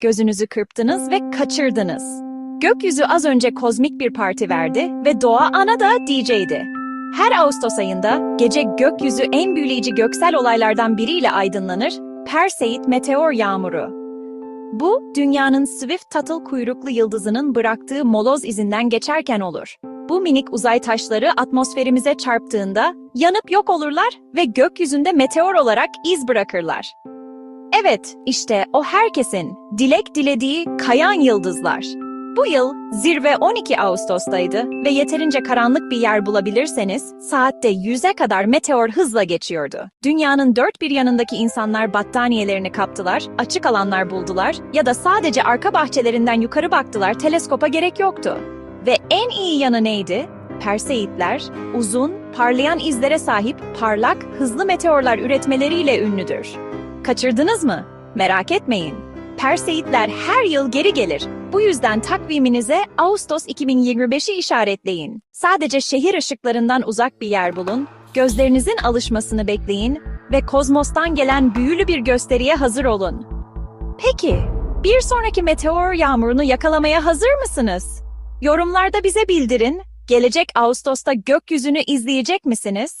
Gözünüzü kırptınız ve kaçırdınız. Gökyüzü az önce kozmik bir parti verdi ve doğa ana da DJ'di. Her Ağustos ayında gece gökyüzü en büyüleyici göksel olaylardan biriyle aydınlanır, Perseid meteor yağmuru. Bu, dünyanın Swift Tuttle kuyruklu yıldızının bıraktığı moloz izinden geçerken olur. Bu minik uzay taşları atmosferimize çarptığında yanıp yok olurlar ve gökyüzünde meteor olarak iz bırakırlar. Evet, işte o herkesin dilek dilediği kayan yıldızlar. Bu yıl zirve 12 Ağustos'taydı ve yeterince karanlık bir yer bulabilirseniz saatte 100'e kadar meteor hızla geçiyordu. Dünyanın dört bir yanındaki insanlar battaniyelerini kaptılar, açık alanlar buldular ya da sadece arka bahçelerinden yukarı baktılar teleskopa gerek yoktu. Ve en iyi yanı neydi? Perseidler uzun, parlayan izlere sahip parlak, hızlı meteorlar üretmeleriyle ünlüdür. Kaçırdınız mı? Merak etmeyin. Perseidler her yıl geri gelir. Bu yüzden takviminize Ağustos 2025'i işaretleyin. Sadece şehir ışıklarından uzak bir yer bulun, gözlerinizin alışmasını bekleyin ve kozmostan gelen büyülü bir gösteriye hazır olun. Peki, bir sonraki meteor yağmurunu yakalamaya hazır mısınız? Yorumlarda bize bildirin. Gelecek Ağustos'ta gökyüzünü izleyecek misiniz?